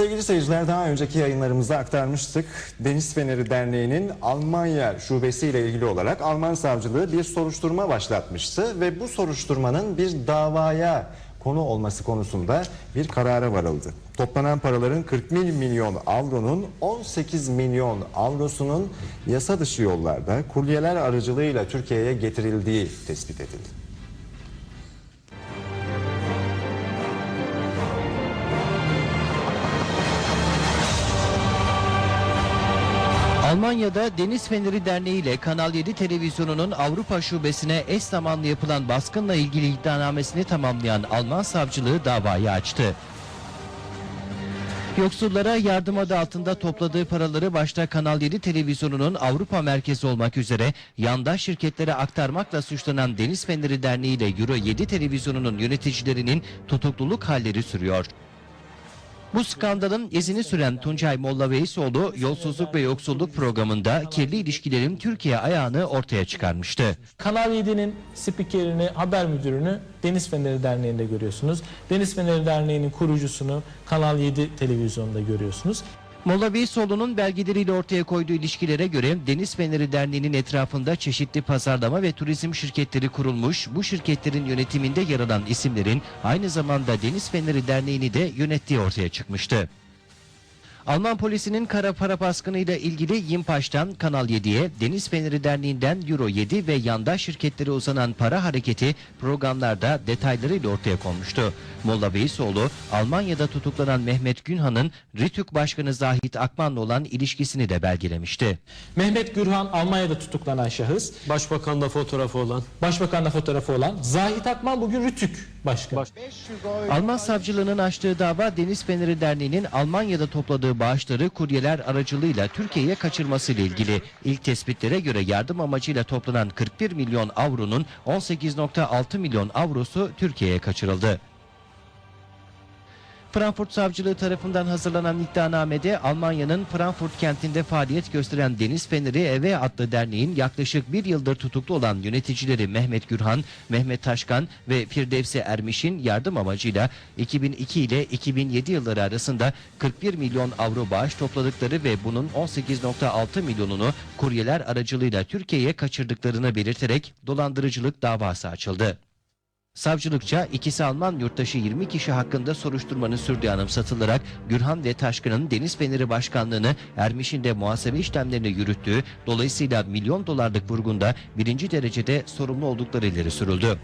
Sevgili seyirciler daha önceki yayınlarımızda aktarmıştık. Deniz Feneri Derneği'nin Almanya şubesiyle ilgili olarak Alman savcılığı bir soruşturma başlatmıştı ve bu soruşturmanın bir davaya konu olması konusunda bir karara varıldı. Toplanan paraların 40 milyon avronun 18 milyon avrosunun yasa dışı yollarda kuryeler aracılığıyla Türkiye'ye getirildiği tespit edildi. Almanya'da Deniz Feneri Derneği ile Kanal 7 televizyonunun Avrupa şubesine eş zamanlı yapılan baskınla ilgili iddianamesini tamamlayan Alman savcılığı davayı açtı. Yoksullara yardım adı altında topladığı paraları başta Kanal 7 televizyonunun Avrupa merkezi olmak üzere yandaş şirketlere aktarmakla suçlanan Deniz Feneri Derneği ile Euro 7 televizyonunun yöneticilerinin tutukluluk halleri sürüyor. Bu skandalın izini süren Tuncay Molla Veysoğlu yolsuzluk ve yoksulluk programında kirli ilişkilerin Türkiye ayağını ortaya çıkarmıştı. Kanal 7'nin spikerini, haber müdürünü Deniz Feneri Derneği'nde görüyorsunuz. Deniz Feneri Derneği'nin kurucusunu Kanal 7 televizyonda görüyorsunuz. Molla Veysoğlu'nun belgeleriyle ortaya koyduğu ilişkilere göre Deniz Feneri Derneği'nin etrafında çeşitli pazarlama ve turizm şirketleri kurulmuş. Bu şirketlerin yönetiminde yer alan isimlerin aynı zamanda Deniz Feneri Derneği'ni de yönettiği ortaya çıkmıştı. Alman polisinin kara para baskınıyla ilgili Yimpaş'tan Kanal 7'ye, Deniz Feneri Derneği'nden Euro 7 ve yandaş şirketlere uzanan para hareketi programlarda detaylarıyla ortaya konmuştu. Molla Beysoğlu, Almanya'da tutuklanan Mehmet Günhan'ın Ritük Başkanı Zahit Akman'la olan ilişkisini de belgelemişti. Mehmet Gürhan Almanya'da tutuklanan şahıs. Başbakanla fotoğrafı olan. Başbakanla fotoğrafı olan Zahit Akman bugün Rütük Başkanı. Alman savcılığının açtığı dava Deniz Feneri Derneği'nin Almanya'da topladığı bağışları kuryeler aracılığıyla Türkiye'ye kaçırmasıyla ilgili. İlk tespitlere göre yardım amacıyla toplanan 41 milyon avronun 18.6 milyon avrosu Türkiye'ye kaçırıldı. Frankfurt Savcılığı tarafından hazırlanan iddianamede Almanya'nın Frankfurt kentinde faaliyet gösteren Deniz Feneri Eve adlı derneğin yaklaşık bir yıldır tutuklu olan yöneticileri Mehmet Gürhan, Mehmet Taşkan ve Firdevsi Ermiş'in yardım amacıyla 2002 ile 2007 yılları arasında 41 milyon avro bağış topladıkları ve bunun 18.6 milyonunu kuryeler aracılığıyla Türkiye'ye kaçırdıklarını belirterek dolandırıcılık davası açıldı. Savcılıkça ikisi Alman yurttaşı 20 kişi hakkında soruşturmanın sürdüğü anımsatılarak Gürhan ve Taşkın'ın Deniz Feneri Başkanlığı'nı Ermiş'in de muhasebe işlemlerini yürüttüğü dolayısıyla milyon dolarlık vurgunda birinci derecede sorumlu oldukları ileri sürüldü.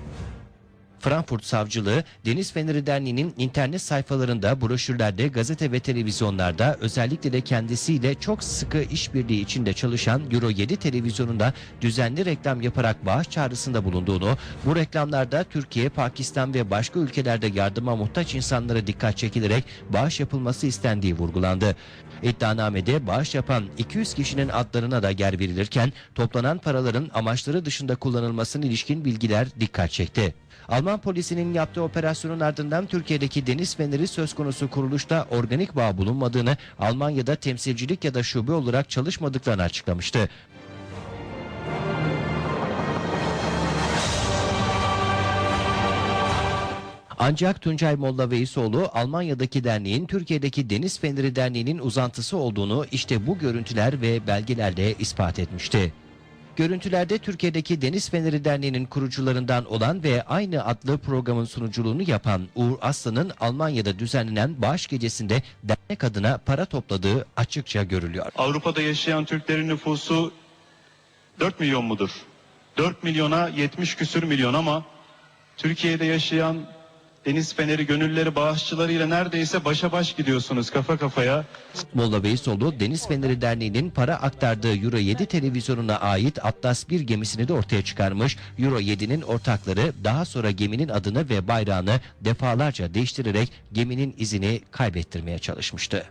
Frankfurt Savcılığı, Deniz Feneri Derneği'nin internet sayfalarında, broşürlerde, gazete ve televizyonlarda özellikle de kendisiyle çok sıkı işbirliği içinde çalışan Euro 7 televizyonunda düzenli reklam yaparak bağış çağrısında bulunduğunu, bu reklamlarda Türkiye, Pakistan ve başka ülkelerde yardıma muhtaç insanlara dikkat çekilerek bağış yapılması istendiği vurgulandı. İddianamede bağış yapan 200 kişinin adlarına da yer verilirken toplanan paraların amaçları dışında kullanılmasına ilişkin bilgiler dikkat çekti. Alman polisinin yaptığı operasyonun ardından Türkiye'deki deniz feneri söz konusu kuruluşta organik bağ bulunmadığını, Almanya'da temsilcilik ya da şube olarak çalışmadıklarını açıklamıştı. Ancak Tuncay Molla Veysoğlu Almanya'daki derneğin Türkiye'deki Deniz Feneri Derneği'nin uzantısı olduğunu işte bu görüntüler ve belgelerle ispat etmişti. Görüntülerde Türkiye'deki Deniz Feneri Derneği'nin kurucularından olan ve aynı adlı programın sunuculuğunu yapan Uğur Aslan'ın Almanya'da düzenlenen bağış gecesinde dernek adına para topladığı açıkça görülüyor. Avrupa'da yaşayan Türklerin nüfusu 4 milyon mudur? 4 milyona 70 küsür milyon ama Türkiye'de yaşayan Deniz Feneri gönülleri bağışçılarıyla neredeyse başa baş gidiyorsunuz kafa kafaya. Molla Beysoğlu Deniz Feneri Derneği'nin para aktardığı Euro 7 televizyonuna ait Atlas 1 gemisini de ortaya çıkarmış. Euro 7'nin ortakları daha sonra geminin adını ve bayrağını defalarca değiştirerek geminin izini kaybettirmeye çalışmıştı.